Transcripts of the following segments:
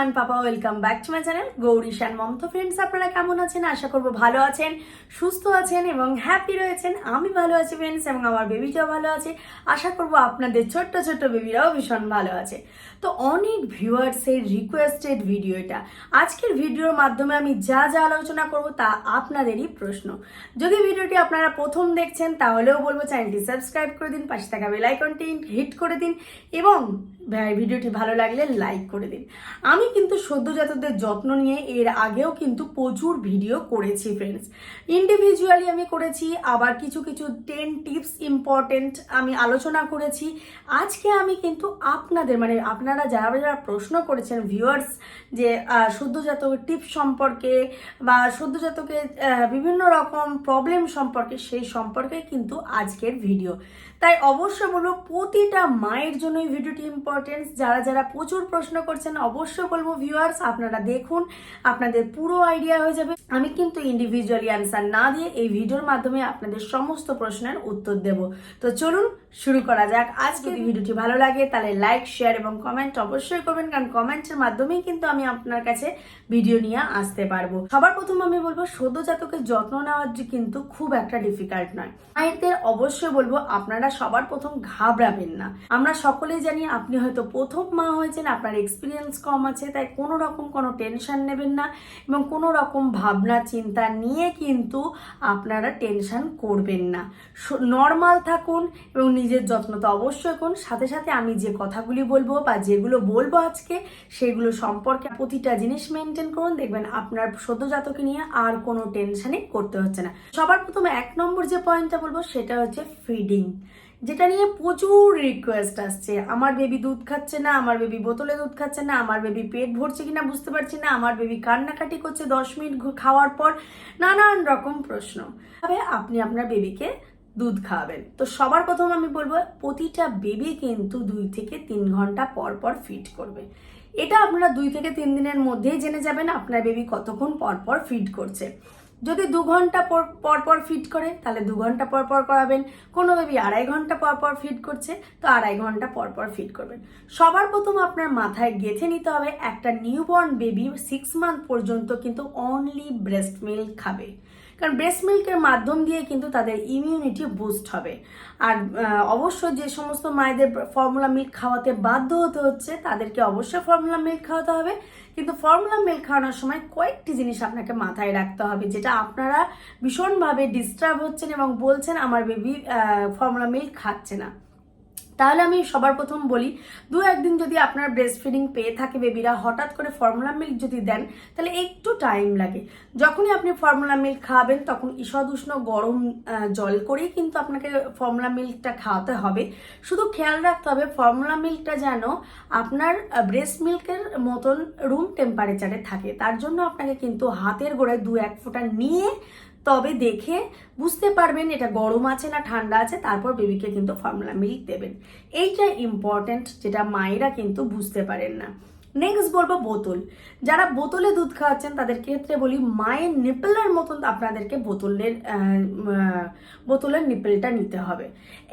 And papa, welcome back to my channel. Gauri শ্যান মমতো friends আপনারা কেমন আছেন? আশা করব ভালো আছেন, সুস্থ আছেন এবং হ্যাপি রয়েছেন। আমি ভালো আছি ফ্রেন্ডস এবং আমার বেবিটাও ভালো আছে। আশা করব আপনাদের ছোট্ট ছোট্ট বেবিরাও ভীষণ ভালো আছে। তো অনেক ভিউয়ার্সের রিকোয়েস্টেড ভিডিও এটা। আজকের ভিডিওর মাধ্যমে আমি যা যা আলোচনা করব তা আপনাদেরই প্রশ্ন। যদি ভিডিওটি আপনারা প্রথম দেখছেন, তাহলেও বলব চ্যানেলটি সাবস্ক্রাইব করে দিন, পাশে থাকা বেল আইকনটি হিট করে দিন এবং ভিডিওটি ভালো লাগলে লাইক করে দিন। আমি কিন্তু সদ্যজাতদের যত্ন নিয়ে এর আগেও কিন্তু প্রচুর ভিডিও করেছি ফ্রেন্ডস ইন্ডিভিজুয়ালি আমি করেছি আবার কিছু কিছু টেন টিপস ইম্পর্টেন্ট আমি আলোচনা করেছি। আজকে আমি কিন্তু আপনাদের মানে আপনারা যারা যারা প্রশ্ন করেছেন ভিউয়ার্স যে আহ, সদ্যজাতক টিপস সম্পর্কে বা সদ্যজাতকে বিভিন্ন রকম প্রবলেম সম্পর্কে সেই সম্পর্কে কিন্তু আজকের ভিডিও তাই অবশ্যই বলব প্রতিটা মায়ের জন্য এই ভিডিওটি ইম্পর্টেন্স যারা যারা প্রচুর প্রশ্ন করছেন অবশ্যই বলব ভিউয়ার্স আপনারা দেখুন আপনাদের পুরো আইডিয়া হয়ে যাবে। আমি কিন্তু ইন্ডিভিজুয়ালি অ্যান্সার না দিয়ে এই ভিডিওর মাধ্যমে আপনাদের সমস্ত প্রশ্নের উত্তর দেব। তো চলুন শুরু করা যাক। আজকে ভিডিওটি ভালো লাগে তাহলে লাইক শেয়ার এবং কমেন্ট অবশ্যই করবেন কারণ কমেন্টের মাধ্যমেই কিন্তু আমি আপনার কাছে ভিডিও নিয়ে আসতে পারব। সবার প্রথম আমি বলব সদ্যজাতকের যত্ন নেওয়ার যে কিন্তু খুব একটা ডিফিকাল্ট নয়। মায়েদের অবশ্যই বলব আপনারা সবার প্রথম ঘাবড়াবেন না। আমরা সকলেই জানি আপনি হয়তো প্রথম মা হয়েছেন, আপনার এক্সপিরিয়েন্স কম আছে, তাই কোনো রকম কোনো টেনশন নেবেন না এবং কোনো রকম ভাবনা, চিন্তা নিয়ে কিন্তু আপনারা টেনশন করবেন না। নর্মাল থাকুন এবং নিজের যত্ন তো অবশ্যই করুন। সাথে সাথে আমি যে কথাগুলি বলব বা যেগুলো বলব আজকে, সেগুলো সম্পর্কে প্রতিটা জিনিস মেনটেন করুন। দেখবেন আপনার সদ্যজাতকে নিয়ে আর কোনো টেনশনই করতে হচ্ছে না। সবার প্রথমে এক নম্বর যে পয়েন্টটা বলব, সেটা হচ্ছে ফিডিং যেটা নিয়ে প্রচুর রিকোয়েস্ট আসছে। আমার বেবি দুধ খাচ্ছে না, আমার বেবি বোতলে দুধ খাচ্ছে না, আমার বেবি পেট ভরছে কিনা বুঝতে পারছি না, আমার বেবি কান্নাকাটি করছে দশ মিনিট খাওয়ার পর নানান রকম প্রশ্ন। তবে আপনি আপনার বেবিকে দুধ খাওয়াবেন। তো সবার প্রথম আমি বলব, প্রতিটা বেবি কিন্তু দুই থেকে তিন ঘণ্টা পর পর ফিট করবে। এটা আপনারা দুই থেকে তিন দিনের মধ্যেই জেনে যাবেন আপনার বেবি কতক্ষণ পর পর ফিড করছে। যদি দু ঘণ্টা পর পর ফিড করে, তাহলে দু ঘণ্টা পর পর করাবেন। কোনো বেবি আড়াই ঘণ্টা পর পর ফিট করছে, তো আড়াই ঘণ্টা পর পর ফিট করবেন। সবার প্রথম আপনার মাথায় গেঁথে নিতে হবে, একটা নিউবর্ন বেবি সিক্স মান্থ পর্যন্ত কিন্তু অনলি ব্রেস্ট মিল্ক খাবে। কারণ ব্রেস্ট মিল্কের মাধ্যম দিয়ে কিন্তু তাদের ইমিউনিটি বুস্ট হবে। আর অবশ্য যে সমস্ত মায়েদের ফর্মুলা মিল্ক খাওয়াতে বাধ্য হতে হচ্ছে, তাদেরকে অবশ্যই ফর্মুলা মিল্ক খাওয়াতে হবে। কিন্তু ফর্মুলা মিল্ক খাওয়ানোর সময় কয়েকটি জিনিস আপনাকে মাথায় রাখতে হবে, যেটা আপনারা ভীষণভাবে ডিস্টার্ব হচ্ছেন এবং বলছেন, আমার বেবি ফর্মুলা মিল্ক খাচ্ছে না। তাহলে আমি সবার প্রথম বলি, দু একদিন যদি আপনার ব্রেস্ট ফিডিং পেয়ে থাকে বেবিরা হঠাৎ করে ফর্মুলা মিল্ক যদি দেন, তাহলে একটু টাইম লাগে। যখনই আপনি ফর্মুলা মিল্ক খাওয়াবেন তখন ঈষদ উষ্ণ গরম জল করেই কিন্তু আপনাকে ফর্মুলা মিল্কটা খাওয়াতে হবে। শুধু খেয়াল রাখতে হবে ফর্মুলা মিল্কটা যেন আপনার ব্রেস্ট মিল্কের মতন রুম টেম্পারেচারে থাকে। তার জন্য আপনাকে কিন্তু হাতের গোড়ায় দু এক ফোঁটা নিয়ে তবে দেখে বুঝতে পারবেন এটা গরম আছে না ঠান্ডা আছে, তারপর বেবিকে কিন্তু ফর্মুলা মিল্ক দেবেন। এইটা ইম্পর্ট্যান্ট যেটা মায়েরা কিন্তু বুঝতে পারেন না। নেক্সট বলব বোতল। যারা বোতলে দুধ খাওয়াচ্ছেন, তাদের ক্ষেত্রে বলি, মায়ের নিপেলের মতন আপনাদেরকে বোতলের বোতলের নিপেলটা নিতে হবে।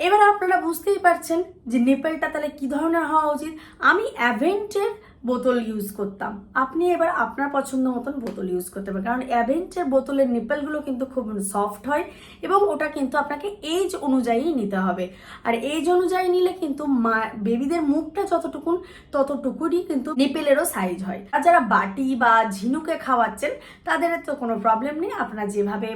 এবার আপনারা বুঝতেই পারছেন যে নিপেলটা তাহলে কি ধরনের হওয়া উচিত? আমি অ্যাভেন্টের বোতল ইউজ করতাম। আপনি এবার আপনার পছন্দ মতন বোতল ইউজ করতে পারেন। কারণ অ্যাভেন্টের বোতলের নিপেলগুলো কিন্তু খুব সফট হয় এবং ওটা কিন্তু আপনাকে এজ অনুযায়ী নিতে হবে। আর এজ অনুযায়ী নিলে কিন্তু মা বেবিদের মুখটা যতটুকুন ততটুকুনই কিন্তু নিপেলেরও সাইজ হয়। আর যারা বাটি বা ঝিনুকে খাওয়াচ্ছেন, তাদের তো কোনো প্রবলেম নেই। আপনারা যেভাবে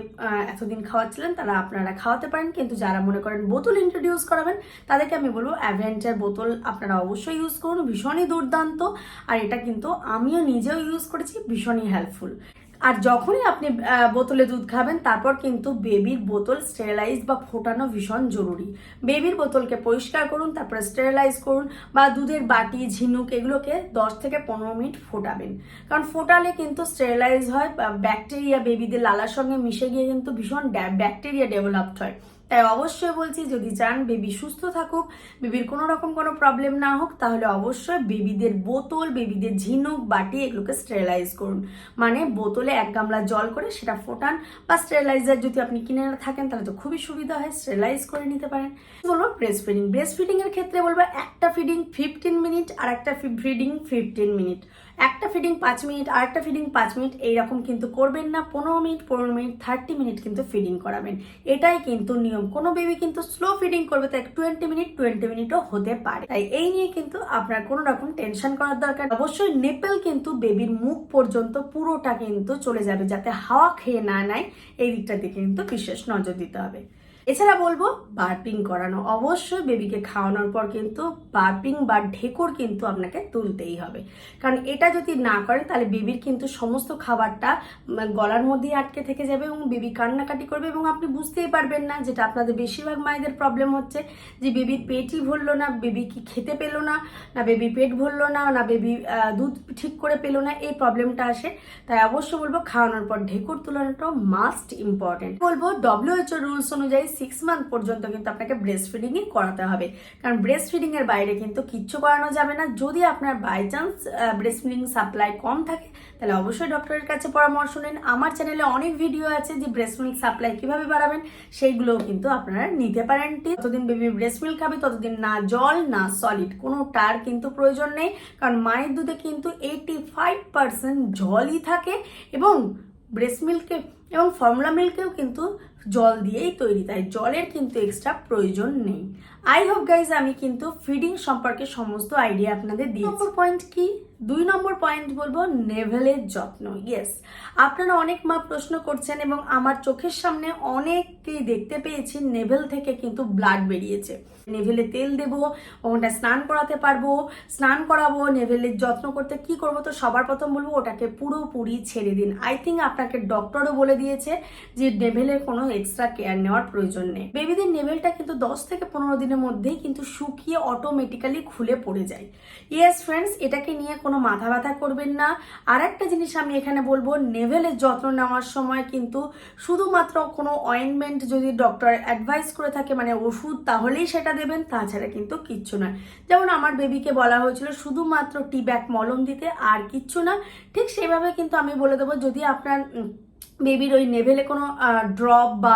এতদিন খাওয়াচ্ছিলেন, তারা আপনারা খাওয়াতে পারেন। কিন্তু যারা মনে করেন বোতল ইন্ট্রোডিউস করাবেন, তাদেরকে আমি বলব অ্যাভেন্টের বোতল আপনারা অবশ্যই ইউজ করুন। ভীষণই দুর্দান্ত। আর এটা কিন্তু আমিও নিজেও ইউজ করেছি, ভীষণই হেল্পফুল আর যখনই আপনি বোতলে দুধ খাবেন, তারপর কিন্তু বেবির বোতল স্টেরিলাইজ বা ফোটানো ভীষণ জরুরি। বেবির বোতলকে পরিষ্কার করুন, তারপরে স্টেরিলাইজ করুন বা দুধের বাটি, ঝিনুক এগুলোকে দশ থেকে পনেরো মিনিট ফোটাবেন। কারণ ফোটালে কিন্তু স্টেরিলাইজ হয় ব্যাকটেরিয়া বেবিদের লালার সঙ্গে মিশে গিয়ে কিন্তু ভীষণ ব্যাকটেরিয়া ডেভেলপড হয়। তাই অবশ্যই বলছি, যদি চান বেবি সুস্থ থাকুক, বেবির কোনো রকম কোনো প্রবলেম না হোক, তাহলে অবশ্যই বেবিদের বোতল, বেবিদের ঝিনুক, বাটি এগুলোকে স্টেরিলাইজ করুন। মানে বোতলে এক গামলা জল করে সেটা ফোটান বা স্টেরিলাইজার যদি আপনি কিনে থাকেন, তাহলে তো খুবই সুবিধা হয় স্টেরিলাইজ করে নিতে পারেন। বলব ব্রেস্ট ফিডিং ব্রেস্ট ফিডিং এর ক্ষেত্রে বলব, একটা ফিডিং ফিফটিন মিনিট আর একটা ফিডিং ফিফটিন মিনিট একটা ফিডিং পাঁচ মিনিট আর একটা ফিডিং পাঁচ মিনিট, এইরকম কিন্তু করবেন না। পনেরো মিনিট পনেরো মিনিট থার্টি মিনিট কিন্তু ফিডিং করাবেন। এটাই কিন্তু নিয়ম। কোনো বেবি কিন্তু স্লো ফিডিং করবে, তাই টোয়েন্টি মিনিট টোয়েন্টি মিনিটও হতে পারে। তাই এই নিয়ে কিন্তু আপনার কোনো রকম টেনশন করার দরকার অবশ্যই নেপেল কিন্তু বেবির মুখ পর্যন্ত পুরোটা কিন্তু চলে যাবে, যাতে হাওয়া খেয়ে না নেয়। এই দিকটার দিকে কিন্তু বিশেষ নজর দিতে হবে। এছাড়া বলব, বার্পিং করানো। অবশ্যই বেবিকে খাওয়ানোর পর কিন্তু বার্পিং বা ঢেকর কিন্তু আপনাকে তুলতেই হবে। কারণ এটা যদি না করেন, তাহলে বেবির কিন্তু সমস্ত খাবারটা গলার মধ্যেই আটকে থেকে যাবে এবং বেবি কান্নাকাটি করবে এবং আপনি বুঝতেই পারবেন না যেটা আপনাদের বেশিরভাগ মায়েদের প্রবলেম হচ্ছে, যে বেবির পেটই ভরলো না, বেবি কি খেতে পেল না না বেবি পেট ভরলো না না বেবি দুধ ঠিক করে পেল না, এই প্রবলেমটা আসে। তাই অবশ্যই বলব, খাওয়ানোর পর ঢেকুর তুলানোটা মাস্ট ইম্পর্টেন্ট বলব ডব্লিউএইচও রুলস অনুযায়ী সিক্স মান্থ পর্যন্ত কিন্তু আপনাকে ব্রেস্ট ফিডিংই করাতে হবে। কারণ ব্রেস্ট ফিডিং এর বাইরে কিন্তু কিচ্ছু করানো যাবে না। যদি আপনার by chance breast feeding supply কম থাকে, তাহলে অবশ্যই ডক্টরের কাছে পরামর্শ নিন। আমার চ্যানেলে অনেক ভিডিও আছে যে ব্রেস্ট মিল্ক সাপ্লাই কীভাবে বাড়াবেন, সেইগুলোও কিন্তু আপনারা নিতে পারেন। যতদিন বেবি ব্রেস্ট মিল্ক খাবে, ততদিন না জল, না সলিড কোনো টার কিন্তু প্রয়োজন নেই। কারণ মায়ের দুধে কিন্তু এইটি ফাইভ পার্সেন্ট জলই থাকে এবং ব্রেস্ট মিল্কে এবং ফর্মুলা মিল্কেও কিন্তু জল দিয়েই তৈরি তাই জলের কিন্তু এক্সট্রা প্রয়োজন নেই। আই হোপ গাইজ আমি কিন্তু ফিডিং সম্পর্কে সমস্ত আইডিয়া আপনাদের দিই নম্বর পয়েন্ট কি? দুই নম্বর পয়েন্ট বলব নেভেলের যত্ন ইয়েস আপনারা অনেক মা প্রশ্ন করছেন এবং আমার চোখের সামনে অনেককেই দেখতে পেয়েছি নেভেল থেকে কিন্তু ব্লাড বেরিয়েছে। নেভেলে তেল দেবো, ওটা স্নান করাতে পারব। স্নান করাবো নেভেলের যত্ন করতে কি করব তো সবার প্রথম বলব ওটাকে পুরোপুরি ছেড়ে দিন। আই থিঙ্ক আপনাকে ডক্টরও বলে দিয়েছে যে নেভেলের কোনো এক্সট্রা কেয়ার নেওয়ার প্রয়োজন নেই। বেবিদের নেভেলটা কিন্তু দশ থেকে পনেরো দিনের মধ্যেই কিন্তু শুকিয়ে অটোমেটিক্যালি খুলে পড়ে যায়। ইয়েস ফ্রেন্ডস এটাকে নিয়ে কোনো মাথা ব্যথা করবেন না। আর একটা জিনিস আমি এখানে বলব নেভেলের যত্ন নেওয়ার সময় কিন্তু শুধুমাত্র কোনো অয়েনমেন্ট যদি ডক্টর অ্যাডভাইস করে থাকে মানে ওষুধ, তাহলেই সেটা দেবেন, তাছাড়া কিন্তু কিচ্ছু নয়। যেমন আমার বেবিকে বলা হয়েছিল, শুধুমাত্র টি ব্যাগ মলম দিতে আর কিচ্ছু না। ঠিক সেভাবে কিন্তু আমি বলে দেবো, যদি আপনার বেবির ওই নেভেলে কোনো ড্রপ বা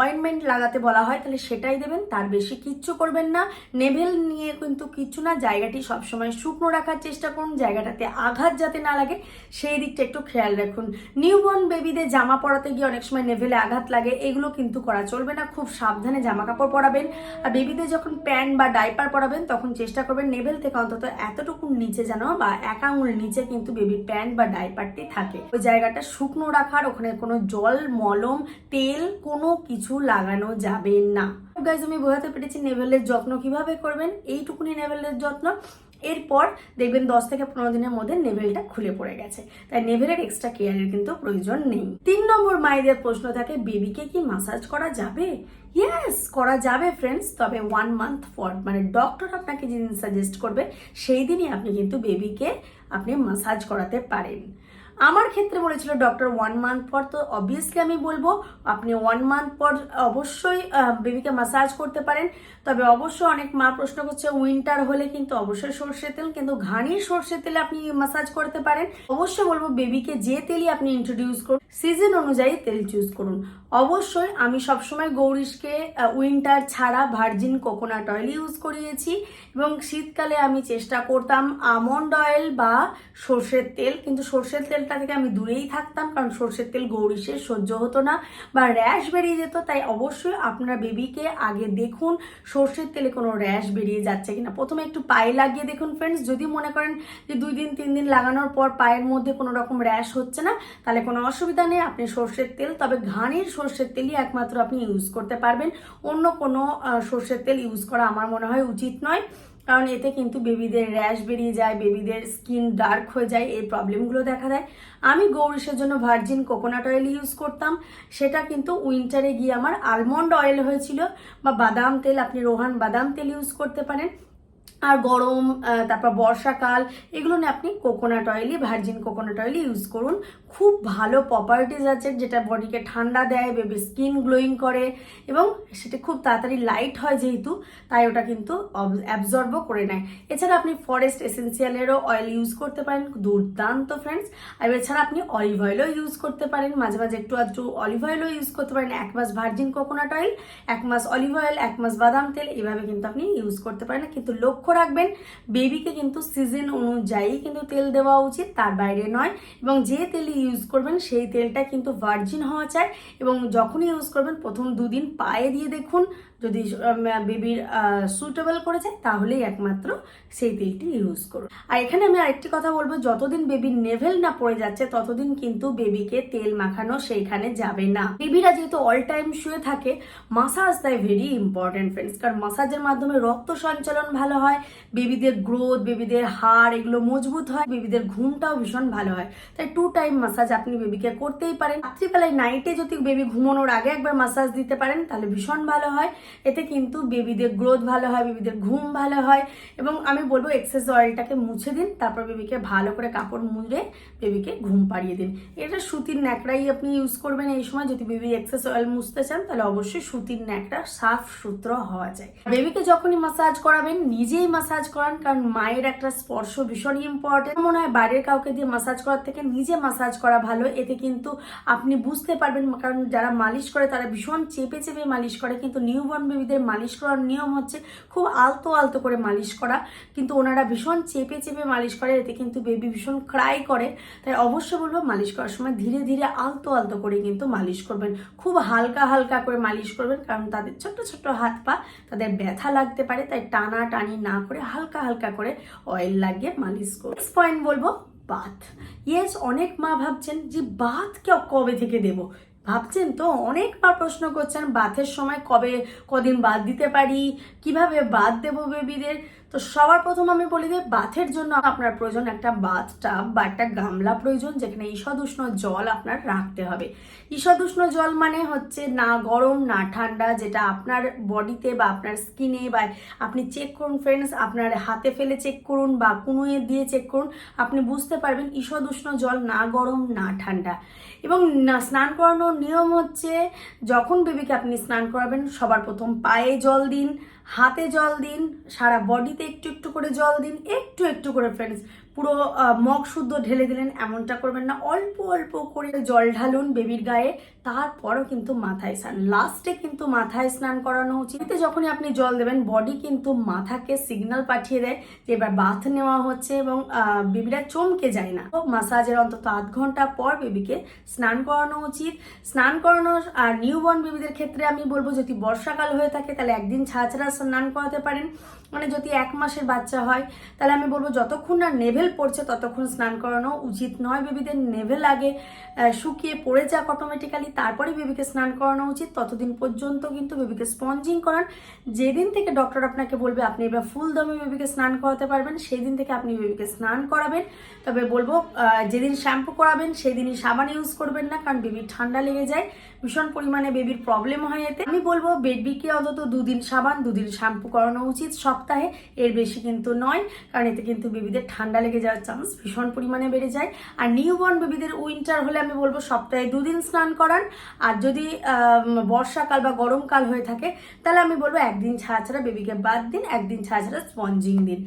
অয়েনমেন্ট লাগাতে বলা হয়, তাহলে সেটাই দেবেন। তার বেশি কিচ্ছু করবেন না। নেভেল নিয়ে কিন্তু কিচ্ছু না, জায়গাটি সবসময় শুকনো রাখার চেষ্টা করুন। জায়গাটাতে আঘাত যাতে না লাগে, সেই দিকটা একটু খেয়াল রাখুন। নিউবর্ন বেবিদের জামা পরাতে গিয়ে অনেক সময় নেভেলে আঘাত লাগে, এগুলো কিন্তু করা চলবে না। খুব সাবধানে জামা কাপড় পরাবেন। আর বেবিদের যখন প্যান্ট বা ডাইপার পরাবেন, তখন চেষ্টা করবেন নেভেল থেকে অন্তত এতটুকু নিচে যেন বা এক আঙুল নিচে কিন্তু বেবির প্যান্ট বা ডাইপারটি থাকে। ওই জায়গাটা শুকনো রাখার, ওখানে কোনো জল, মলম, তেল, কোনো কিছু লাগানো যাবে না। গাইজ আমি বোঝাতে পেরেছি নেভেলের যত্ন কীভাবে করবেন। এইটুকুনি নেভেলের যত্ন। এরপর দেখবেন দশ থেকে পনেরো দিনের মধ্যে নেভেলটা খুলে পড়ে গেছে। তাই নেভেলের এক্সট্রা কেয়ারের কিন্তু প্রয়োজন নেই। তিন নম্বর মায়েদের প্রশ্ন থাকে বেবিকে কি মাসাজ করা যাবে? ইয়েস করা যাবে ফ্রেন্ডস তবে ওয়ান মান্থ পর মানে ডক্টর আপনাকে যেদিন সাজেস্ট করবে সেই দিনই আপনি কিন্তু বেবিকে আপনি মাসাজ করাতে পারেন। আমার ক্ষেত্রে বলেছিল ডক্টর ওয়ান মান্থ পর, তো অবভিয়াসলি আমি বলব, আপনি ওয়ান মান্থ পর অবশ্যই বেবিকে মাসাজ করতে পারেন। তবে অবশ্যই অনেক মা প্রশ্ন করছে উইন্টার হলে কিন্তু অবশ্যই সর্ষের তেল, কিন্তু ঘানির সর্ষের তেলে আপনি মাসাজ করতে পারেন। অবশ্যই বলব বেবিকে যে তেলই আপনি ইন্ট্রোডিউস করুন সিজন অনুযায়ী তেল চুজ করুন। অবশ্যই আমি সবসময় গৌরীশকে উইন্টার ছাড়া ভার্জিন কোকোনাট অয়েল ইউজ করিয়েছি, এবং শীতকালে আমি চেষ্টা করতাম আমন্ড অয়েল বা সর্ষের তেল, কিন্তু সর্ষের তেলটা থেকে আমি দূরেই থাকতাম, কারণ সর্ষের তেল গৌরিশের সহ্য হতো না বা র্যাশ বেরিয়ে যেত, তাই অবশ্যই আপনার বেবিকে আগে দেখুন সর্ষের তেলে কোনো র্যাশ বেরিয়ে যাচ্ছে কিনা। প্রথমে একটু পায়ে লাগিয়ে দেখুন ফ্রেন্ডস যদি মনে করেন যে দুই দিন, তিন দিন লাগানোর পর পায়ের মধ্যে কোনো রকম র্যাশ হচ্ছে না, তাহলে কোনো অসুবিধা নেই, আপনি সর্ষের তেল, তবে ঘানির সর্ষের তেলই একমাত্র আপনি ইউজ করতে পারবেন। অন্য কোনো সর্ষের তেল ইউজ করা আমার মনে হয় উচিত নয়। কারণ এতে কিন্তু বেবিদের র্যাশ বেরিয়ে যায়, বেবিদের স্কিন ডার্ক হয়ে যায়, এই প্রবলেমগুলো দেখা দেয়। আমি গৌরিশের জন্য ভার্জিন কোকোনাট অয়েল ইউজ করতাম। সেটা কিন্তু উইন্টারে গিয়ে আমার আলমন্ড অয়েল হয়েছিল বা বাদাম তেল, আপনি রোহান বাদাম তেল ইউজ করতে পারেন। আর গরম তারপর বর্ষাকাল, এগুলো নিয়ে আপনি কোকোনাট অয়েলই, ভার্জিন কোকোনাট অয়েলই ইউজ করুন। খুব ভালো প্রপার্টিজ আছে যেটা বডিকে ঠান্ডা দেয় বেবি স্কিন গ্লোয়িং করে এবং সেটা খুব তাড়াতাড়ি লাইট হয় যেহেতু, তাই ওটা কিন্তু অ্যাবজর্বও করে নেয়। এছাড়া আপনি ফরেস্ট এসেন্সিয়ালেরও অয়েল ইউজ করতে পারেন, দুর্দান্ত ফ্রেন্ডস আর এছাড়া আপনি অলিভ অয়েলও ইউজ করতে পারেন, মাঝে মাঝে একটু আধটু অলিভ অয়েলও ইউজ করতে পারেন, এক মাস ভার্জিন কোকোনাট অয়েল এক মাস অলিভ অয়েল এক মাস বাদাম তেল, এভাবে কিন্তু আপনি ইউজ করতে পারেন। কিন্তু লক্ষ্য রাখবেন বেবিকে কিন্তু সিজন অনুযায়ী কিন্তু তেল দেওয়া উচিত, তার বাইরে নয়। এবং যে তেল ইউজ করবেন, সেই তেলটা কিন্তু ভার্জিন হওয়া চাই এবং যখনই ইউজ করবেন, প্রথম দুদিন পায়ে দিয়ে দেখুন যদি বেবির সুটেবল করে যায়, তাহলেই একমাত্র সেই তেলটি ইউজ করুন। আর এখানে আমি আরেকটি কথা বলব, যতদিন বেবির নেভেল না পড়ে যাচ্ছে, ততদিন কিন্তু বেবিকে তেল মাখানো সেইখানে যাবে না। বেবিরা যেহেতু অল টাইম শুয়ে থাকে মাসাজ তাই ভেরি ইম্পর্টেন্ট ফ্রেন্ডস কারণ মাসাজের মাধ্যমে রক্ত সঞ্চালন ভালো হয় বেবিদের গ্রোথ বেবিদের হাড় এগুলো মজবুত হয় বেবিদের ঘুমটাও ভীষণ ভালো হয়। তাই টু টাইম মাসাজ আপনি বেবিকে করতেই পারেন। রাত্রিবেলায় নাইটে যদি বেবি ঘুমানোর আগে একবার মাসাজ দিতে পারেন, তাহলে ভীষণ ভালো হয়। এতে কিন্তু বেবিদের গ্রোথ ভালো হয়, বেবিদের ঘুম ভালো হয় এবং আমি বলব এক্সেস অয়েলটাকে মুছে দিন, তারপর বেবিকে ভালো করে কাপড় মুড়ে বেবিকে ঘুম পাড়িয়ে দিন। এটা সুতির ন্যাকড়াই আপনি ইউজ করবেন এই সময়, যদি বেবি এক্সেস অয়েল মুছতে চান, তাহলে অবশ্যই সুতির ন্যাকড়া সাফ সুতরো হওয়া যায়। বেবিকে যখনই মাসাজ করাবেন, নিজেই মাসাজ করান, কারণ মায়ের একটা স্পর্শ ভীষণ ইম্পর্টেন্ট মনে হয় বাইরের কাউকে দিয়ে মাসাজ করার থেকে নিজে মাসাজ করা ভালো, এতে কিন্তু আপনি বুঝতে পারবেন, কারণ যারা মালিশ করে তারা ভীষণ চেপে চেপে মালিশ করে, কিন্তু নিউবর্ন বেবিদের মালিশ করার নিয়ম হচ্ছে খুব আলতো আলতো করে মালিশ করা। কিন্তু ওনারা ভীষণ চেপে চেপে মালিশ করে, এতে কিন্তু বেবি ভীষণ ক্রাই করে। তাই অবশ্যই বলব, মালিশ করার সময় ধীরে ধীরে আলতো আলতো করে কিন্তু মালিশ করবেন। খুব হালকা হালকা করে মালিশ করবেন, কারণ তাদের ছোট্ট ছোট্ট হাত পা, তাদের ব্যথা লাগতে পারে। তাই টানা টানি না করে হালকা হালকা করে অয়েল লাগিয়ে মালিশ করুন। পয়েন্ট বলব বাথ ইয়েস অনেক মা ভাবছেন যে বাথ কবে থেকে দেব? ভাবছেন তো, অনেকবার প্রশ্ন করছেন বাথের সময় কবে, কদিন বাদ দিতে পারি, কীভাবে বাদ দেবো বেবিদের তো সবার প্রথম আমি বলি যে বাথের জন্য আপনার প্রয়োজন একটা বাথ টাব বা একটা গামলা প্রয়োজন, যেখানে ঈষদুষ্ণ জল আপনার রাখতে হবে। ঈষদুষ্ণ জল মানে হচ্ছে না গরম, না ঠান্ডা, যেটা আপনার বডিতে বা আপনার স্কিনে বা আপনি চেক করুন ফ্রেন্ডস আপনার হাতে ফেলে চেক করুন বা কুনুয়ে দিয়ে চেক করুন, আপনি বুঝতে পারবেন ঈষদুষ্ণ জল না গরম, না ঠান্ডা। এবং স্নান করানোর নিয়ম হচ্ছে যখন বেবিকে আপনি স্নান করাবেন, সবার প্রথম পায়ে জল দিন হাতে জল দিন সারা বডিতে একটু একটু করে জল দিন একটু একটু করে ফ্রেন্ডস পুরো মগ শুদ্ধ ঢেলে দিলেন, এমনটা করবেন না। অল্প অল্প করে জল ঢালুন বেবির গায়ে, তারপরও কিন্তু মাথায় স্নান। লাস্টে কিন্তু মাথায় স্নান করানো উচিত। যখনই আপনি জল দেবেন, বডি কিন্তু মাথাকে সিগন্যাল পাঠিয়ে দেয় যে, এবার বাথ নেওয়া হচ্ছে এবং বেবিরা চমকে যায় না। মাসাজের অন্তত আধ ঘণ্টা পর বেবিকে স্নান করানো উচিত। স্নান করানো আর নিউবর্ন বেবিদের ক্ষেত্রে আমি বলব, যদি বর্ষাকাল হয়ে থাকে, তাহলে একদিন ছাড়া স্নান করাতে পারেন। মানে যদি এক মাসের বাচ্চা হয়, তাহলে আমি বলব যতক্ষণ না নেভেল পড়ছে ততক্ষণ স্নান করানো উচিত নয়। বেবিদের নেভেল আগে শুকিয়ে পড়ে যাক অটোমেটিক্যালি তারপরে বেবিকে স্নান করানো উচিত। ততদিন পর্যন্ত কিন্তু বেবিকে স্পঞ্জিং করান। যেদিন থেকে ডক্টর আপনাকে বলবে আপনি এবার ফুল দমে বেবিকে স্নান করাতে পারবেন সেই দিন থেকে আপনি বেবিকে স্নান করাবেন। তবে বলব যেদিন শ্যাম্পু করাবেন সেই দিনই সাবান ইউজ করবেন না, কারণ বেবির ঠান্ডা লেগে যায়। ভীষণ পরিমাণে বেবির প্রবলেম হয় এতে। আমি বলব বেবিকে অন্তত দুদিন সাবান, দুদিন শ্যাম্পু করানো উচিত। সপ্তাহে, এর বেশি কিন্তু নয়, কারণ এতে কিন্তু বেবিদের ঠান্ডা লেগে যাওয়ার চান্স ভীষণ পরিমাণে বেড়ে যায়। আর নিউবর্ন বেবিদের উইন্টার হলে আমি বলব সপ্তাহে দুদিন স্নান করান। আর যদি বর্ষাকাল বা গরমকাল হয়ে থাকে, তাহলে আমি বলব একদিন ছাড়া ছাড়া বেবিকে বাদ দিন, একদিন ছাড়া ছাড়া স্পঞ্জিং দিন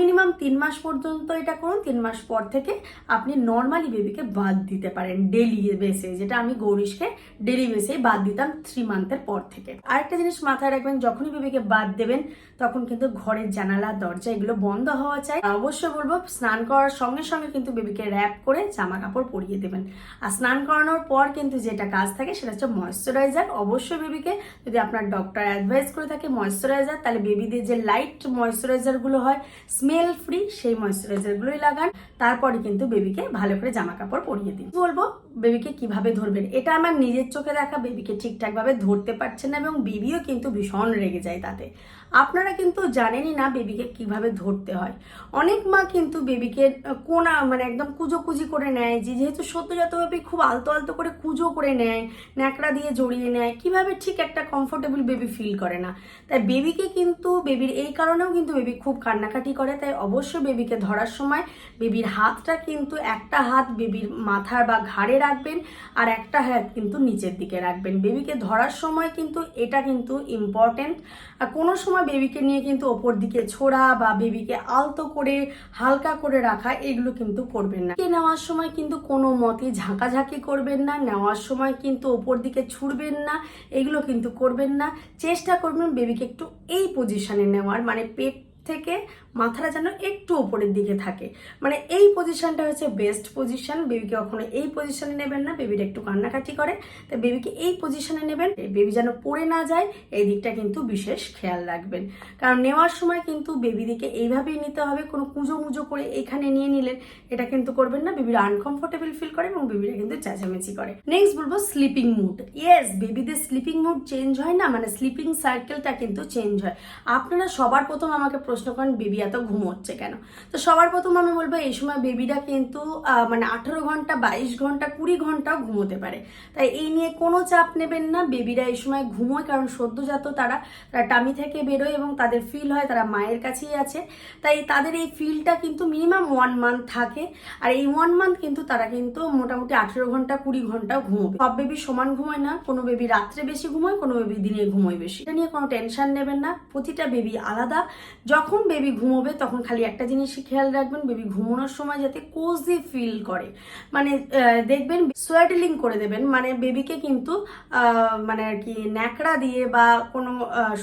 মিনিমাম তিন মাস পর্যন্ত এটা করুন, তিন মাস পর থেকে আপনি নর্মালি বেবিকে বাদ দিতে পারেন ডেলি বেসে যেটা আমি গৌরীশকে ডেলি বেসে বাদ দিতাম থ্রি মান্থের পর থেকে। আরেকটা জিনিস মাথায় রাখবেন, যখনই বেবিকে বাদ দেবেন, তখন কিন্তু ঘরের জানালা, দরজা, এগুলো বন্ধ হওয়া চাই। অবশ্যই বলব, স্নান করার সঙ্গে সঙ্গে কিন্তু বেবিকে র্যাপ করে জামা কাপড় পরিয়ে দেবেন। আর স্নান করানোর পর কিন্তু যেটা কাজ থাকে সেটা হচ্ছে ময়শ্চারাইজার অবশ্যই বেবিকে যদি আপনার ডক্টর অ্যাডভাইস করে থাকে ময়শ্চারাইজার তাহলে বেবিদের যে লাইট ময়শ্চারাইজারগুলো হয় স্মেল ফ্রি সেই ময়শ্চারাইজারগুলোই লাগান। তারপরে কিন্তু বেবিকে ভালো করে জামা কাপড় পরিয়ে দিন। বলব, বেবিকে কীভাবে ধরবেন? এটা আমার নিজের চোখে দেখা, বেবিকে ঠিকঠাকভাবে ধরতে পারছেন না এবং বেবিও কিন্তু ভীষণ রেগে যায় তাতে। আপনারা কিন্তু জানেনই না বেবিকে কীভাবে ধরতে হয়। অনেক মা কিন্তু বেবিকে কোনা মানে একদম কুজো কুজি করে নেয়, যে যেহেতু সদ্যজাত বেবি খুব আলতো আলতো করে কুজো করে নেয়, ন্যাকড়া দিয়ে জড়িয়ে নেয়, কীভাবে ঠিক একটা কমফোর্টেবল বেবি ফিল করে না। তাই বেবিকে কিন্তু বেবির এই কারণেও কিন্তু বেবি খুব কান্নাকাটি করে, তাই অবশ্যই বেবিকে ধরার সময় বেবির হাতটা কিন্তু একটা হাত বেবির মাথার বা ঘাড়ে রাখবেন আর একটা হাত কিন্তু নিচের দিকে রাখবেন। বেবিকে ধরার সময় কিন্তু এটা কিন্তু ইম্পর্টেন্ট আর কোনো সময় বেবিকে নিয়ে কিন্তু ওপর দিকে ছোড়া বা বেবিকে আলতো করে, হালকা করে রাখা এগুলো কিন্তু করবেন না। নেওয়ার সময় কিন্তু কোনো মতে ঝাঁকাঝাঁকি করবেন না, নেওয়ার সময় কিন্তু ওপর দিকে ছুড়বেন না, এগুলো কিন্তু করবেন না। চেষ্টা করবেন বেবিকে একটু এই পজিশনে নেওয়ার মানে পেট থেকে মাথাটা যেন একটু উপরের দিকে থাকে। মানে এই পজিশনটা হচ্ছে বেস্ট পজিশন বেবিকে কখনো এই পজিশনে নেবেন না। বেবির একটু কান্নাকাটি করে। তাই বেবিকে এই পজিশনে নেবেন। বেবি যেন পড়ে না যায়, এই দিকটা কিন্তু বিশেষ খেয়াল রাখবেন। কারণ নেওয়ার সময় কিন্তু বেবিদিকে এইভাবেই নিতে হবে। কোনো কুঁজো মুজো করে এখানে নিয়ে নিলেন, এটা কিন্তু করবেন না। বেবিরা আনকমফোর্টেবল ফিল করে এবং বেবিরা কিন্তু চেঁচামেচি করে। নেক্সট বলব স্লিপিং মুড ইয়েস বেবিদের স্লিপিং মুড চেঞ্জ হয় না? মানে স্লিপিং সার্কেলটা কিন্তু চেঞ্জ হয়। আপনারা সবার প্রথম আমাকে প্রশ্ন করেন, বেবি এত ঘুমোচ্ছে কেন? তো সবার প্রথম আমি বলব, এই সময় বেবিরা কিন্তু মানে আঠারো ঘণ্টা, বাইশ ঘণ্টা, কুড়ি ঘন্টাও ঘুমোতে পারে। তাই এই নিয়ে কোনো চাপ নেবেন না বেবিরা এই সময় ঘুমোয়, কারণ সদ্যজাত তারা তারা টামি থেকে বেরোয় এবং তাদের ফিল হয়, তারা মায়ের কাছেই আছে। তাই তাদের এই ফিলটা কিন্তু মিনিমাম ওয়ান মান্থ থাকে। আর এই ওয়ান মান্থ কিন্তু তারা কিন্তু মোটামুটি আঠেরো ঘণ্টা, কুড়ি ঘণ্টা ঘুমোবে। সব বেবি সমান ঘুমোয় না, কোনো বেবি রাত্রে বেশি ঘুমোয়, কোনো বেবি দিনে ঘুমোয় বেশি। এটা নিয়ে কোনো টেনশন নেবেন না, প্রতিটা বেবি আলাদা। যখন বেবি ঘুমোবে, তখন খালি একটা জিনিসই খেয়াল রাখবেন, বেবি ঘুমানোর সময় যাতে কোজি ফিল করে। মানে দেখবেন সোয়াটেলিং করে দেবেন মানে বেবিকে কিন্তু মানে আর কি ন্যাকড়া দিয়ে বা কোনো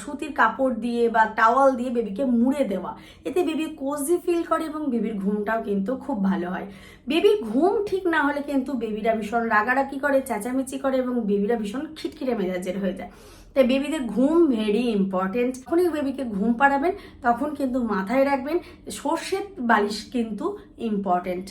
সুতির কাপড় দিয়ে বা টাওয়াল দিয়ে বেবিকে মুড়ে দেওয়া। এতে বেবি কোজি ফিল করে এবং বেবির ঘুমটাও কিন্তু খুব ভালো হয়। বেবি ঘুম ঠিক না হলে কিন্তু বেবিরা ভীষণ রাগারাগি করে, চেঁচামেচি করে এবং বেবিরা ভীষণ খিটখিটে মেজাজের হয়ে যায়। তাই বেবিদের ঘুম ভেরি ইম্পর্টেন্ট যখনই বেবিকে ঘুম পাড়াবেন, তখন কিন্তু মাথায় রাখবেন সর্ষের বালিশ কিন্তু ইম্পর্টেন্ট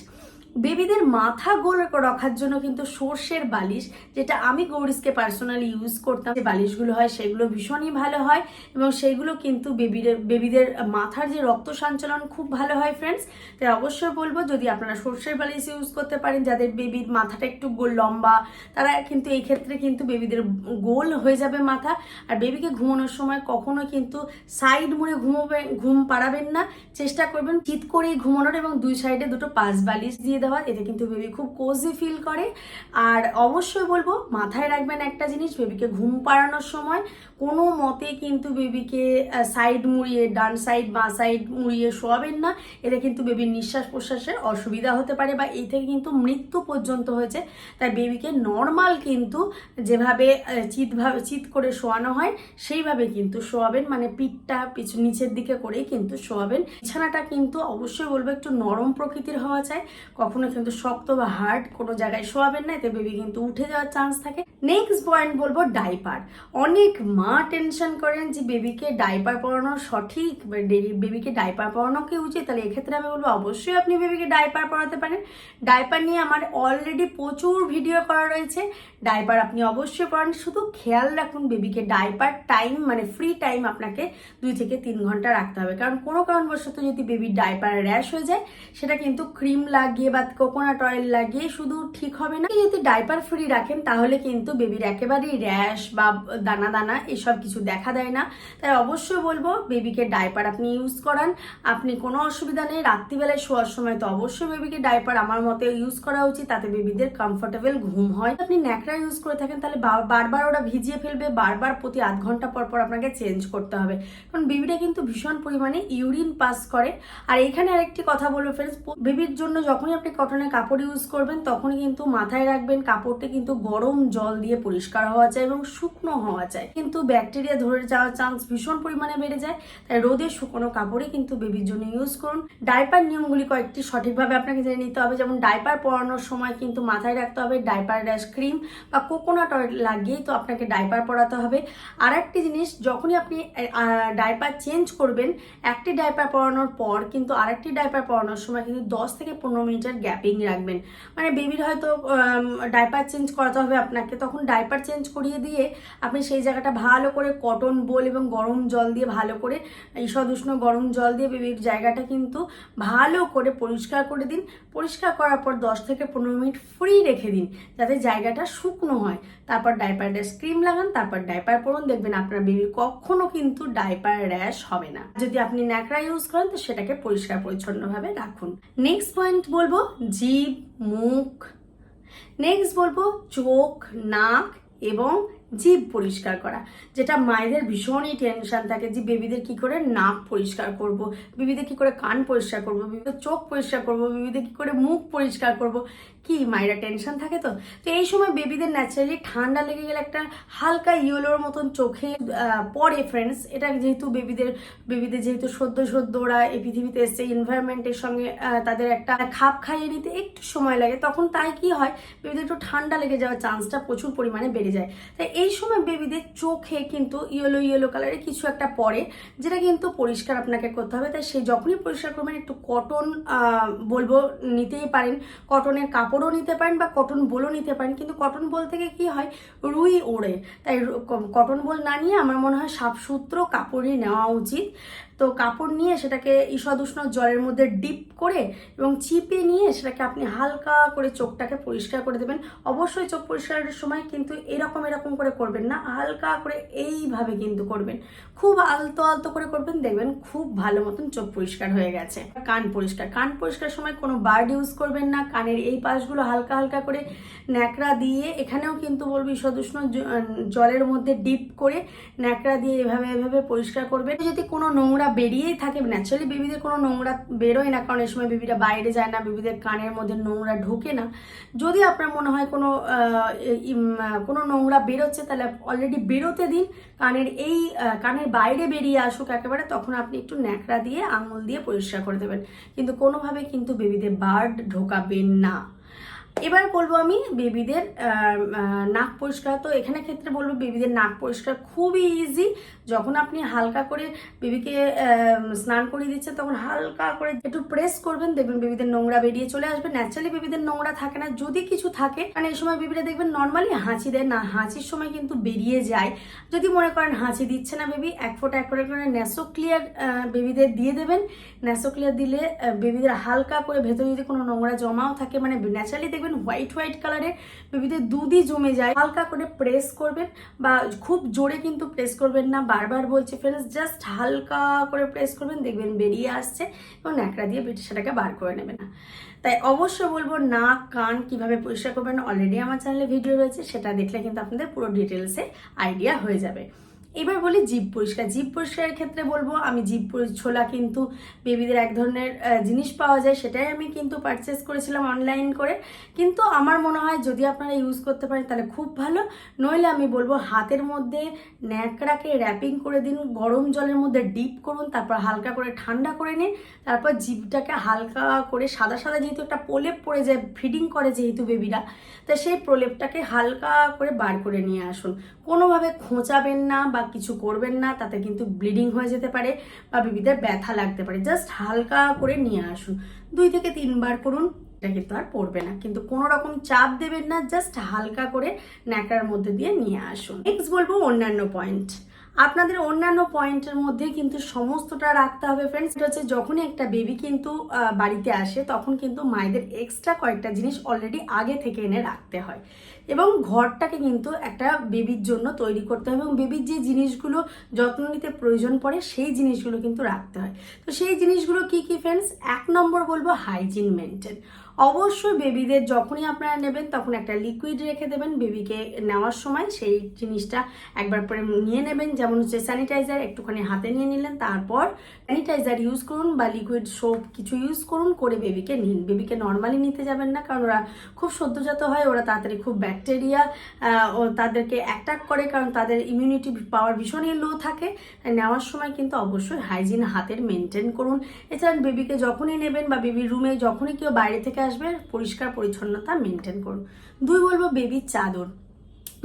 বেবিদের মাথা গোল রাখার জন্য কিন্তু সর্ষের বালিশ, যেটা আমি গৌরিসকে পার্সোনালি ইউজ করতাম, যে বালিশগুলো হয় সেগুলো ভীষণই ভালো হয় এবং সেগুলো কিন্তু বেবিদের বেবিদের মাথার যে রক্ত সঞ্চালন খুব ভালো হয় ফ্রেন্ডস তাই অবশ্যই বলব, যদি আপনারা সর্ষের বালিশ ইউজ করতে পারেন, যাদের বেবির মাথাটা একটু গোল লম্বা, তারা কিন্তু এই ক্ষেত্রে কিন্তু বেবিদের গোল হয়ে যাবে মাথা। আর বেবিকে ঘুমানোর সময় কখনো কিন্তু সাইড মুড়ে ঘুমোবে ঘুম পাড়াবেন না। চেষ্টা করবেন চিত করেই ঘুমানোর এবং দুই সাইডে দুটো পাঁচ বালিশ দিয়ে দেওয়া, এতে কিন্তু বেবি খুব কোজি ফিল করে। আর অবশ্যই বলব, মাথায় রাখবেন একটা জিনিস বেবিকে ঘুম পাড়ানোর সময় কোনো মতে কিন্তু বেবিকে সাইড মুড়িয়ে, ডান সাইড বাঁ সাইড মুড়িয়ে শোয়াবেন না। এতে কিন্তু বেবির নিঃশ্বাস প্রশ্বাসের অসুবিধা হতে পারে বা এই থেকে কিন্তু মৃত্যু পর্যন্ত হয়েছে। তাই বেবিকে নর্মাল কিন্তু যেভাবে চিতভাবে চিত করে শোয়ানো হয়, সেইভাবে কিন্তু শোয়াবেন। মানে পিঠটা পিছু, নিচের দিকে করেই কিন্তু শোয়াবেন। বিছানাটা কিন্তু অবশ্যই বলব একটু নরম প্রকৃতির হওয়া চাই। কখনো কিন্তু শক্ত বা হার্ড কোনো জায়গায় শোয়াবেন না, এতে বেবি কিন্তু উঠে যাওয়ার চান্স থাকে। নেক্সট পয়েন্ট বলব ডাইপার অনেক মা টেনশন করেন যে বেবিকে ডাইপার পরানো সঠিক বেবিকে ডাইপার পরানো কি উচিত? তাহলে এক্ষেত্রে আমি বলব অবশ্যই আপনি বেবিকে ডাইপার পরাতে পারেন। ডাইপার নিয়ে আমার অলরেডি প্রচুর ভিডিও করা রয়েছে। ডাইপার আপনি অবশ্যই পরান। শুধু খেয়াল রাখুন বেবিকে ডাইপার টাইম মানে ফ্রি টাইম আপনাকে দুই থেকে তিন ঘণ্টা রাখতে হবে। কারণ কোনো কারণবশত যদি বেবির ডাইপার র্যাশ হয়ে যায়, সেটা কিন্তু ক্রিম লাগিয়ে বা কোকোনাট অয়েল লাগিয়ে শুধু ঠিক হবে না, যদি ডাইপার ফ্রি রাখেন তাহলে কিন্তু বেবির একেবারেই র্যাশ বা দানা দানা এসব কিছু দেখা দেয় না। তাই অবশ্যই বলব, বেবিকে ডাইপার আপনি ইউজ করান। আপনি কোনো অসুবিধা নেই, রাত্রিবেলায় শোয়ার সময় তো অবশ্যই বেবিকে ডাইপার আমার মতে ইউজ করা উচিত, তাতে বেবিদের কমফোর্টেবল ঘুম হয়। আপনি ন্যাকড়া ইউজ করে থাকেন তাহলে বারবার ওরা ভিজিয়ে ফেলবে, বারবার প্রতি আধ ঘণ্টা পর পর আপনাকে চেঞ্জ করতে হবে। কারণ বেবিটা কিন্তু ভীষণ পরিমাণে ইউরিন পাস করে। আর এখানে আরেকটি কথা বলব ফ্রেন্ডস বেবির জন্য যখনই আপনি কটনের কাপড় ইউজ করবেন, তখন কিন্তু মাথায় রাখবেন কাপড়টি কিন্তু গরম জল দিয়ে পরিষ্কার হওয়া চাই এবং শুকনো হওয়া চাই কিন্তু ব্যাকটেরিয়া ধরে যাওয়ার চান্স ভীষণ পরিমাণে বেড়ে যায়, তাই রোদে শুকনো কাপড়ই কিন্তু বেবির জন্য ইউজ করুন। ডাইপার নিয়মগুলি কয়েকটি সঠিকভাবে আপনাকে জেনে নিতে হবে, যেমন ডাইপার পরানোর সময় কিন্তু মাথায় রাখতে হবে ডাইপার র্যাশ ক্রিম বা কোকোনাট অয়েল লাগিয়েই তো আপনাকে ডাইপার পরাতে হবে। আর একটি জিনিস, যখনই আপনি ডাইপার চেঞ্জ করবেন, একটি ডাইপার পরানোর পর কিন্তু আরেকটি ডাইপার পরানোর সময় কিন্তু দশ থেকে পনেরো মিনিটের গ্যাপিং রাখবেন। মানে বেবির হয়তো ডাইপার চেঞ্জ করাতে হবে আপনাকে, তখন ডাইপার চেঞ্জ করিয়ে দিয়ে আপনি সেই জায়গাটা ভালো করে কটন বোল এবং গরম জল দিয়ে ভালো করে ঈষদ উষ্ণ গরম জল দিয়ে বেবির জায়গাটা কিন্তু ভালো করে পরিষ্কার করে দিন। পরিষ্কার করার পর দশ থেকে পনেরো মিনিট ফ্রি রেখে দিন, যাতে জায়গাটা শুকনো হয়। তারপর ডাইপার র্যাশ ক্রিম লাগান, তারপর ডাইপার পরুন, দেখবেন আপনার বেবির কখনো কিন্তু ডাইপার র্যাশ হবে না। যদি আপনি ন্যাকড়া ইউজ করেন, তো সেটাকে পরিষ্কার পরিচ্ছন্নভাবে রাখুন। নেক্সট পয়েন্ট বলব, জিভ, মুখ। নেক্সট বলব, চোখ, নাক এবং জিভ পরিষ্কার করা। যেটা মায়েদের ভীষণই টেনশন থাকে যে, বেবিদের কি করে নাক পরিষ্কার করব? বেবিদের কি করে কান পরিষ্কার করব? বেবিদের চোখ পরিষ্কার করব? বেবিদের কি করে মুখ পরিষ্কার করব? কি, মায়েরা টেনশন থাকে তো? তো এই সময় বেবিদের ন্যাচারালি ঠান্ডা লেগে গেলে একটা হালকা ইয়েলোর মতন চোখে পড়ে ফ্রেন্ডস এটা যেহেতু বেবিদের বেবিদের যেহেতু সদ্য সদ্য ওরা এই পৃথিবীতে এসছে এনভায়রনমেন্টের সঙ্গে তাদের একটা খাপ খাইয়ে নিতে একটু সময় লাগে। তখন তাই কি হয়? বেবিদের একটু ঠান্ডা লেগে যাওয়ার চান্সটা প্রচুর পরিমাণে বেড়ে যায়। তাই এই সময় বেবিদের চোখে কিন্তু ইয়েলো ইয়েলো কালারের কিছু একটা পরে যেটা কিন্তু পরিষ্কার আপনাকে করতে হবে। তাই সেই যখনই পরিষ্কার করবেন, একটু কটন বলব নিতেই পারেন। কটনের কাপড়ও নিতে পারেন বা কটন বোলও নিতে পারেন। কিন্তু কটন বোল থেকে কি হয়? রুই ওড়ে। তাই কটন বল না নিয়ে আমার মনে হয় সাফসূত্র কাপড়ই নেওয়া উচিত। তো কাপড় নিয়ে সেটাকে ঈষদ উষ্ণ জলের মধ্যে ডিপ করে এবং চিপে নিয়ে সেটাকে আপনি হালকা করে চোখটাকে পরিষ্কার করে দেবেন। অবশ্যই চোখ পরিষ্কারের সময় কিন্তু এরকম এরকম করে করবেন না, হালকা করে এইভাবে কিন্তু করবেন। খুব আলতো আলতো করে করবেন, দেখবেন খুব ভালো মতন চোখ পরিষ্কার হয়ে গেছে। কান পরিষ্কার কান পরিষ্কার সময় কোনো বার্ড ইউজ করবেন না, কানের এই পাশগুলো হালকা হালকা করে ন্যাকড়া দিয়ে এখানেও কিন্তু বলবি সদুষ্ণ জলের মধ্যে ডিপ করে ন্যাকড়া দিয়ে এভাবে এভাবে পরিষ্কার করবেন। যদি কোনো নোংরা বেরিয়েই থাকে ন্যাচারালি বেবিদের কোনো নোংরা বেরোয় না, কারণ এই সময় বেবিরা বাইরে যায় না, বেবিদের কানের মধ্যে নোংরা ঢোকে না। যদি আপনার মনে হয় কোনো কোনো নোংরা বেরোচ্ছে, তাহলে অলরেডি বেরোতে দিন, কানের এই কানের বাইরে বেরিয়ে আসুক একেবারে, তখন আপনি একটু ন্যাকড়া দিয়ে, আঙুল দিয়ে পরিষ্কার করে দেবেন। কিন্তু কোনোভাবে কিন্তু বেবিদের বার্ড ঢোকাবেন না। এবার বলব আমি বেবিদের নাক পরিষ্কার। তো এখানে ক্ষেত্রে বলব বেবিদের নাক পরিষ্কার খুবই ইজি যখন আপনি হালকা করে বেবিকে স্নান করিয়ে দিচ্ছেন, তখন হালকা করে একটু প্রেস করবেন, দেখবেন বেবিদের নোংরা বেরিয়ে চলে আসবে। ন্যাচারালি বেবিদের নোংরা থাকে না, যদি কিছু থাকে মানে এই সময় বেবিরা দেখবেন নর্মালি হাঁচি দেয় না, হাঁচির সময় কিন্তু বেরিয়ে যায়। যদি মনে করেন হাঁচি দিচ্ছে না বেবি, এক ফোঁটা এক ফোঁটা করে ন্যাসো ক্লিয়ার বেবিদের দিয়ে দেবেন। ন্যাসো ক্লিয়ার দিলে বেবিদের হালকা করে ভেতরে যদি কোনো নোংরা জমাও থাকে মানে ন্যাচারালি দেখবেন হোয়াইট হোয়াইট কালারের বেবিদের দুধই জমে যায়। হালকা করে প্রেস করবেন বা খুব জোরে কিন্তু প্রেস করবেন না, বারবার বলছে ফ্রেন্ডস জাস্ট হালকা করে প্রেস করবেন, দেখবেন বেরিয়ে আসছে এবং ন্যাকড়া দিয়ে সেটাকে বার করে নেবেন না। তাই অবশ্যই বলব, নাক, কান কীভাবে পরিষ্কার করবেন অলরেডি আমার চ্যানেলে ভিডিও রয়েছে, সেটা দেখলে কিন্তু আপনাদের পুরো ডিটেলসে আইডিয়া হয়ে যাবে। এবার বলি জিভ পরিষ্কার জিভ পরিষ্কারের ক্ষেত্রে বলব, আমি পরি- ছোলা কিন্তু বেবিদের এক ধরনের জিনিস পাওয়া যায়, সেটাই আমি কিন্তু পারচেস করেছিলাম অনলাইন করে। কিন্তু আমার মনে হয় যদি আপনারা ইউজ করতে পারেন, তাহলে খুব ভালো। নইলে আমি বলব হাতের মধ্যে ন্যাকড়াকে র্যাপিং করে দিন, গরম জলের মধ্যে ডিপ করুন, তারপর হালকা করে ঠান্ডা করে নিন, তারপর জিভটাকে হালকা করে সাদা সাদা যেহেতু একটা প্রলেপ পড়ে যায় ফিডিং করে যেহেতু বেবিরা, তা সেই প্রলেপটাকে হালকা করে বার করে নিয়ে আসুন। কোনোভাবে খোঁচাবেন না বা কিছু করবেন না, তাতে কিন্তু ব্লিডিং হয়ে যেতে পারে বা বেবিদের ব্যথা লাগতে পারে। জাস্ট হালকা করে নিয়ে আসুন। দুই থেকে তিনবার করুন, এটা কিন্তু আর পড়বে না। কিন্তু কোনো রকম চাপ দেবেন না জাস্ট হালকা করে ন্যাকড়ার মধ্যে দিয়ে নিয়ে আসুন। নেক্সট বলব অন্যান্য পয়েন্ট আপনাদের অন্যান্য পয়েন্টের মধ্যে কিন্তু সমস্তটা রাখতে হবে ফ্রেন্ডস এটা হচ্ছে যখনই একটা বেবি কিন্তু বাড়িতে আসে, তখন কিন্তু মায়েদের এক্সট্রা কয়েকটা জিনিস অলরেডি আগে থেকে এনে রাখতে হয়। এবং ঘরটাকে কিন্তু একটা বেবির জন্য তৈরি করতে হবে এবং বেবির যে জিনিসগুলো যত্ন নিতে প্রয়োজন পড়ে সেই জিনিসগুলো কিন্তু রাখতে হয়। তো সেই জিনিসগুলো কি কি ফ্রেন্ডস এক নম্বর বলব হাইজিন মেনটেন অবশ্যই বেবিদের যখনই আপনারা নেবেন, তখন একটা লিকুইড রেখে দেবেন বেবিকে নেওয়ার সময়। সেই জিনিসটা একবার পরে নিয়ে নেবেন, যেমন হচ্ছে স্যানিটাইজার একটুখানি হাতে নিয়ে নিলেন, তারপর স্যানিটাইজার ইউজ করুন বা লিকুইড সোপ কিছু ইউজ করুন, করে বেবিকে নিন। বেবিকে নর্মালি নিতে যাবেন না, কারণ ওরা খুব সদ্যজাত হয়, ওরা তাড়াতাড়ি খুব ব্যাকটেরিয়া ও তাদেরকে অ্যাটাক করে, কারণ তাদের ইমিউনিটি পাওয়ার ভীষণই লো থাকে। নেওয়ার সময় কিন্তু অবশ্যই হাইজিন হাতের মেনটেন করুন। এছাড়া বেবিকে যখনই নেবেন বা বেবির রুমে যখনই কেউ বাইরে থেকে আসবে, পরিষ্কার পরিচ্ছন্নতা মেনটেন করুন। দুই বলব বেবির চাদর।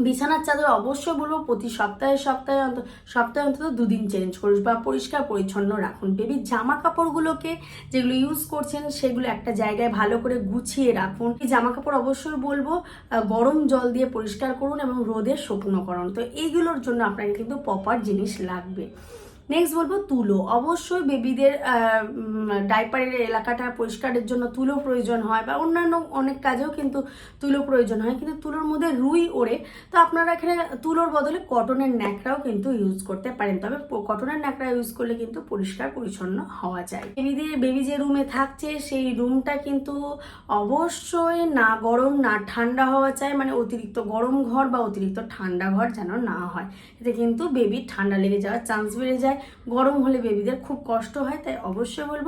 বিছানার চাদর অবশ্যই বলব প্রতি সপ্তাহে সপ্তাহে অন্তত সপ্তাহে অন্তত দুদিন চেঞ্জ করুন বা পরিষ্কার পরিচ্ছন্ন রাখুন। বেবির জামা কাপড়গুলোকে যেগুলো ইউজ করছেন সেগুলো একটা জায়গায় ভালো করে গুছিয়ে রাখুন। এই জামা কাপড় অবশ্যই বলব গরম জল দিয়ে পরিষ্কার করুন এবং রোদে শুকনো করুন। তো এইগুলোর জন্য আপনাকে কিন্তু প্রপার জিনিস লাগবে। নেক্সট বলব তুলো। অবশ্যই বেবিদের ডাইপারের এলাকাটা পরিষ্কারের জন্য তুলো প্রয়োজন হয় বা অন্যান্য অনেক কাজেও কিন্তু তুলো প্রয়োজন হয়। কিন্তু তুলোর মধ্যে রুই ওড়ে। তো আপনারা এখানে তুলোর বদলে কটনের ন্যাকড়াও কিন্তু ইউজ করতে পারেন। তবে কটনের ন্যাকড়া ইউজ করলে কিন্তু পরিষ্কার পরিচ্ছন্ন হওয়া যায়। বেবিদের বেবি যে রুমে থাকছে, সেই রুমটা কিন্তু অবশ্যই না গরম, না ঠান্ডা হওয়া চাই। মানে অতিরিক্ত গরম ঘর বা অতিরিক্ত ঠান্ডা ঘর যেন না হয়। এতে কিন্তু বেবির ঠান্ডা লেগে যাওয়ার চান্স বেড়ে যায়। গরম হলে বেবিদের খুব কষ্ট হয়, তাই অবশ্যই বলব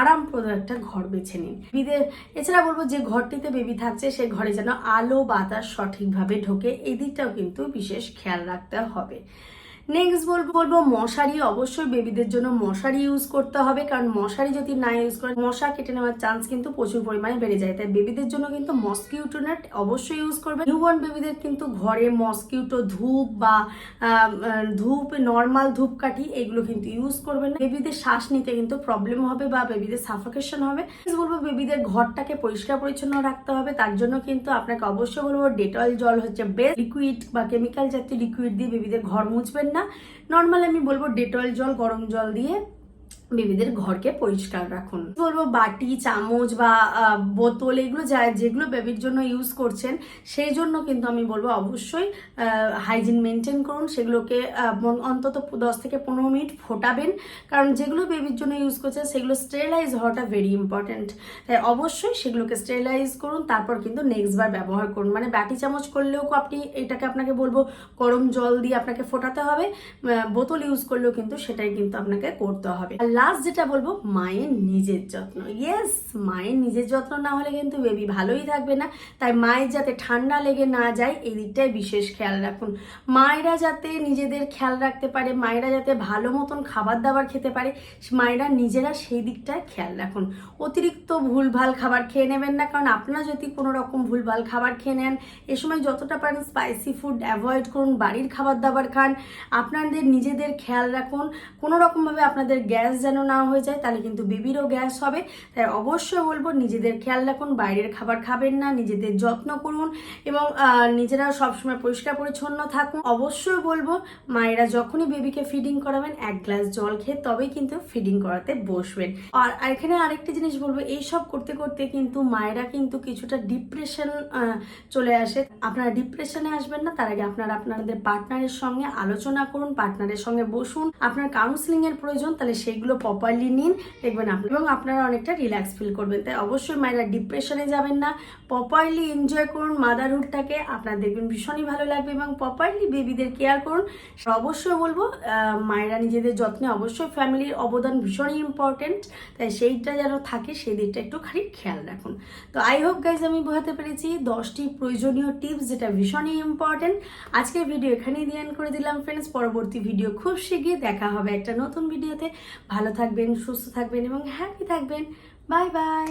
আরামপ্রদ একটা ঘর বেছে নিন। বেবিদের, এছাড়া বলব যে ঘরটিতে বেবি থাকছে সেই ঘরে যেন আলো বাতাস সঠিকভাবে ঢোকে এই দিকটাও কিন্তু বিশেষ খেয়াল রাখতে হবে। নেক্সট বলব বলব মশারি, অবশ্যই বেবিদের জন্য মশারি ইউজ করতে হবে। কারণ মশারি যদি না ইউজ করে মশা কেটে নেওয়ার চান্স কিন্তু প্রচুর পরিমাণে বেড়ে যায়। তাই বেবিদের জন্য কিন্তু মসকিউটো নেট অবশ্যই ইউজ করবে নিউবর্ন বেবিদের কিন্তু ঘরে মসকিউটো ধূপ বা ধূপ নর্মাল ধূপকাঠি এগুলো কিন্তু ইউজ করবেন না। বেবিদের শ্বাস নিতে কিন্তু প্রবলেম হবে বা বেবিদের সাফোকেশন হবে। বলব বেবিদের ঘরটাকে পরিষ্কার পরিচ্ছন্ন রাখতে হবে। তার জন্য কিন্তু আপনাকে অবশ্যই বলব ডেটল জল হচ্ছে বেস্ট লিকুইড বা কেমিক্যাল জাতীয় লিকুইড দিয়ে বেবিদের ঘর মুছবেন না। নর্মাল আমি বলব ডেটল জল গরম জল দিয়ে বেবিদের ঘরকে পরিষ্কার রাখুন। বলব, বাটি, চামচ বা বোতল এগুলো যা, যেগুলো বেবির জন্য ইউজ করছেন, সেই জন্য কিন্তু আমি বলব অবশ্যই হাইজিন মেনটেন করুন। সেগুলোকে অন্তত দশ থেকে পনেরো মিনিট ফোটাবেন। কারণ যেগুলো বেবির জন্য ইউজ করছেন, সেগুলো স্টেরিলাইজ হওয়াটা ভেরি ইম্পর্ট্যান্ট তাই অবশ্যই সেগুলোকে স্টেরিলাইজ করুন, তারপর কিন্তু নেক্সট বার ব্যবহার করুন। মানে বাটি, চামচ করলেও আপনি এটাকে আপনাকে বলব, গরম জল দিয়ে আপনাকে ফোটাতে হবে বোতল ইউজ করলেও কিন্তু সেটাই কিন্তু আপনাকে করতে হবে। লাস্ট যেটা বলব, মায়ের নিজের যত্ন। ইয়েস মায়ের নিজের যত্ন না হলে কিন্তু বেবি ভালোই থাকবে না। তাই মায়ের যাতে ঠান্ডা লেগে না যায়, এই দিকটায় বিশেষ খেয়াল রাখুন। মায়েরা যাতে নিজেদের খেয়াল রাখতে পারে, মায়েরা যাতে ভালো মতন খাবার দাবার খেতে পারে, মায়েরা নিজেরা সেই দিকটায় খেয়াল রাখুন। অতিরিক্ত ভুলভাল খাবার খেয়ে নেবেন না, কারণ আপনারা যদি কোনো রকম ভুলভাল খাবার খেয়ে নেন, এ সময় যতটা পারেন স্পাইসি ফুড অ্যাভয়েড করুন, বাড়ির খাবার দাবার খান। আপনাদের নিজেদের খেয়াল রাখুন। কোনো রকমভাবে আপনাদের গ্যাস যেন না হয়ে যায়, তাহলে কিন্তু বেবিরও গ্যাস হবে। তাই অবশ্যই বলব, নিজেদের খেয়াল রাখুন, বাইরের খাবার খাবেন না, নিজেদের যত্ন করুন এবং নিজেরা সবসময় পরিষ্কার পরিচ্ছন্ন থাকুন। অবশ্যই বলব, মায়েরা যখনই বেবিকে ফিডিং করাবেন, এক গ্লাস জল খেয়ে তবেই কিন্তু ফিডিং করাতে বসবেন। আর এখানে আরেকটি জিনিস বলব এই সব করতে করতে কিন্তু মায়েরা কিন্তু কিছুটা ডিপ্রেশন চলে আসে। আপনারা ডিপ্রেশনে আসবেন না, তার আগে আপনারা আপনাদের পার্টনারের সঙ্গে আলোচনা করুন পার্টনারের সঙ্গে বসুন। আপনার কাউন্সিলিং এর প্রয়োজন, তাহলে সেগুলো প্রপারলি নিন, দেখবেন আপনি এবং আপনারা অনেকটা রিল্যাক্স ফিল করবেন। তাই অবশ্যই মায়েরা ডিপ্রেশনে যাবেন না। প্রপারলি এনজয় করুন মাদারহুডটাকে আপনার দেখবেন ভীষণই ভালো লাগবে এবং প্রপারলি বেবিদের কেয়ার করুন। অবশ্যই বলব মায়েরা নিজেদের যত্নে অবশ্যই ফ্যামিলির অবদান ভীষণই ইম্পর্টেন্ট তাই সেইটা যেন থাকে, সেই দিকটা একটু খালি খেয়াল রাখুন। তো আই হোপ গাইজ আমি বোঝাতে পেরেছি দশটি প্রয়োজনীয় টিপস যেটা ভীষণই ইম্পর্টেন্ট আজকের ভিডিও এখানেই দিয়ে করে দিলাম ফ্রেন্ডস পরবর্তী ভিডিও খুব শিগগির দেখা হবে একটা নতুন ভিডিওতে ভালো থাকবেন সুস্থ থাকবেন এবং হ্যাপি থাকবেন। Bye bye